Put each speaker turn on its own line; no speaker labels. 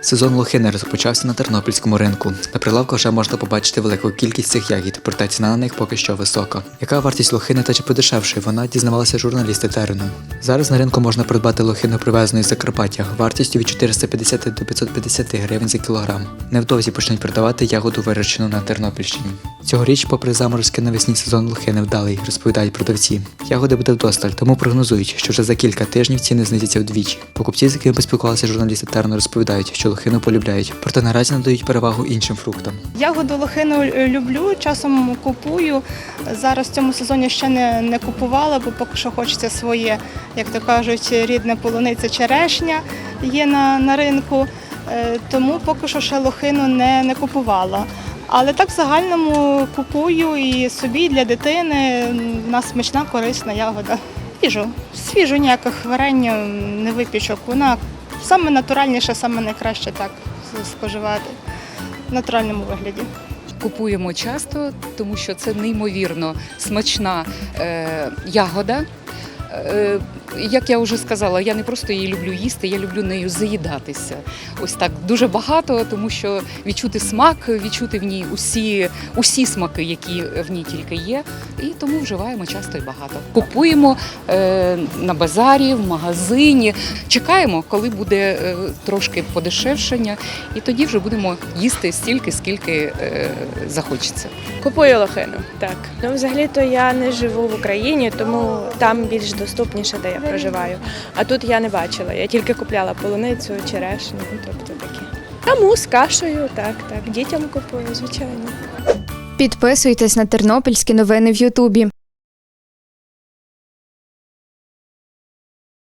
Сезон лохини розпочався на тернопільському ринку. На прилавках вже можна побачити велику кількість цих ягід, проте ціна на них поки що висока. Яка вартість лохини та чи подешевшої вона дізнавалася журналісти терену. Зараз на ринку можна придбати лохину привезену із Закарпаття вартістю від 450 до 550 гривень за кілограм. Невдовзі почнуть продавати ягоду вирощену на Тернопільщині. Цьогоріч, попри заморозки навесні сезон лохини вдалий, розповідають продавці. Ягоди буде вдосталь, тому прогнозують, що вже за кілька тижнів ціни знизяться вдвічі. Покупці, з якими поспілкувалися журналісти Терну, розповідають, що лохину полюбляють, проте наразі надають перевагу іншим фруктам.
Ягоду лохину люблю, часом купую. Зараз в цьому сезоні ще не, не купувала, бо поки що хочеться своє, як то кажуть, рідне полуниця черешня є на, на ринку. Е, Тому поки що ще лохину не, не купувала. Але так в загальному купую і собі, і для дитини. У нас смачна, корисна ягода. Свіжу. Свіжу ніяких варення, не випічок. Вона саме натуральніше, саме найкраще так споживати в натуральному вигляді.
Купуємо часто, тому що це неймовірно смачна е, ягода. Е, як я вже сказала, я не просто її люблю їсти, я люблю нею заїдатися. Ось так дуже багато, тому що відчути смак, відчути в ній усі, усі смаки, які в ній тільки є. І тому вживаємо часто і багато. Купуємо е, на базарі, в магазині. Чекаємо, коли буде е, трошки подешевшення, і тоді вже будемо їсти стільки, скільки е, захочеться.
Купую лохину, так. Ну, взагалі-то я не живу в Україні, тому там більш доступніше, де я проживаю. А тут я не бачила. Я тільки купляла полуницю, черешню, ну, тобто такі. Тому з кашею, так, так. Дітям купую, звичайно.
Підписуйтесь на тернопільські новини в Ютубі.